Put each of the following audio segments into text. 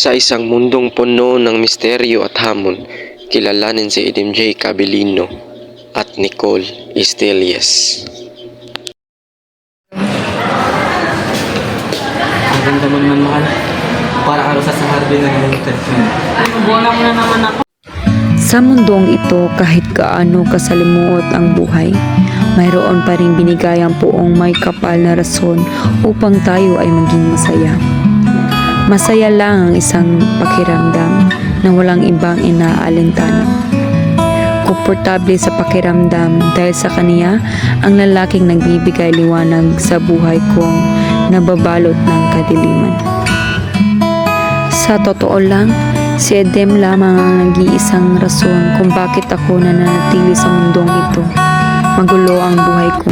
Sa isang mundong puno ng misteryo at hamon, kilalanin si Edim J. Cabilino at Nicole Estelies. Ang ganda mo naman mahal. Para ka sa Harvey na friend. Bola mo na naman ako. Sa mundong ito, kahit gaano kasalimuot ang buhay, mayroon pa rin binigayang poong may kapal na rason upang tayo ay maging masaya. Masaya lang ang isang pakiramdam na walang ibang inaalintana. Komportable sa pakiramdam dahil sa kaniya ang lalaking nagbibigay liwanag sa buhay kong nababalot ng kadiliman. Sa totoo lang, si Edem lamang ang nag-iisang rason kung bakit ako nananatili sa mundong ito. Magulo ang buhay ko.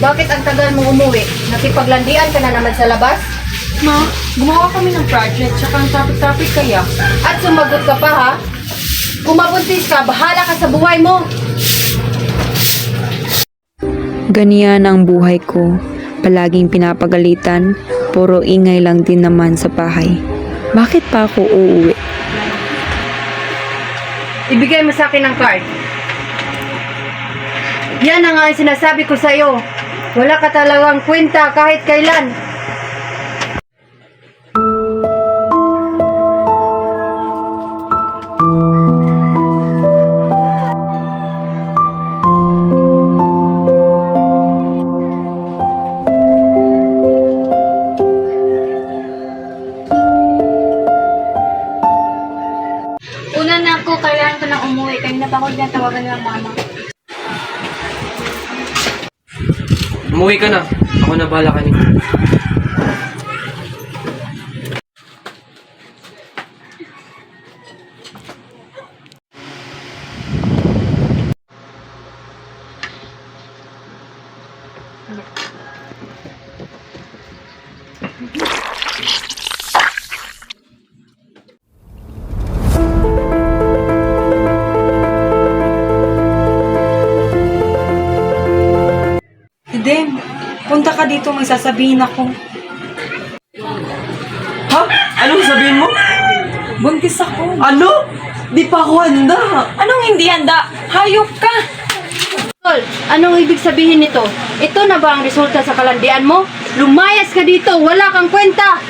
Bakit ang tagal mo umuwi? Nakipaglandian ka na naman sa labas? Ma, gumawa kami ng project, tsaka ang topic-topic kaya. At sumagot ka pa ha? Kung mabuntis ka, bahala ka sa buhay mo. Ganyan ang buhay ko. Palaging pinapagalitan, puro ingay lang din naman sa bahay. Bakit pa ako uuwi? Ibigay mo sa akin ang card. Yan ang nga ang sinasabi ko sa'yo. Wala ka talagang kwenta kahit kailan. Una na ako, kailangan ko nang umuwi. Kanina pa ako tinatawagan ng mama. Umuwi ka na. Ako na bahala kanina. Dem, dito, may sasabihin ako. Ha? Anong sabihin mo? Buntis ako. Ano? Di pa ako handa. Anong hindi handa? Hayop ka! Tol, anong ibig sabihin nito? Ito na ba ang resulta sa kalandian mo? Lumayas ka dito, wala kang kwenta!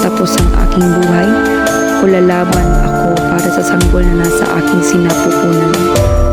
Ba magtatapos ang aking buhay? O lalaban ako para sa sanggol na nasa aking sinapupunan?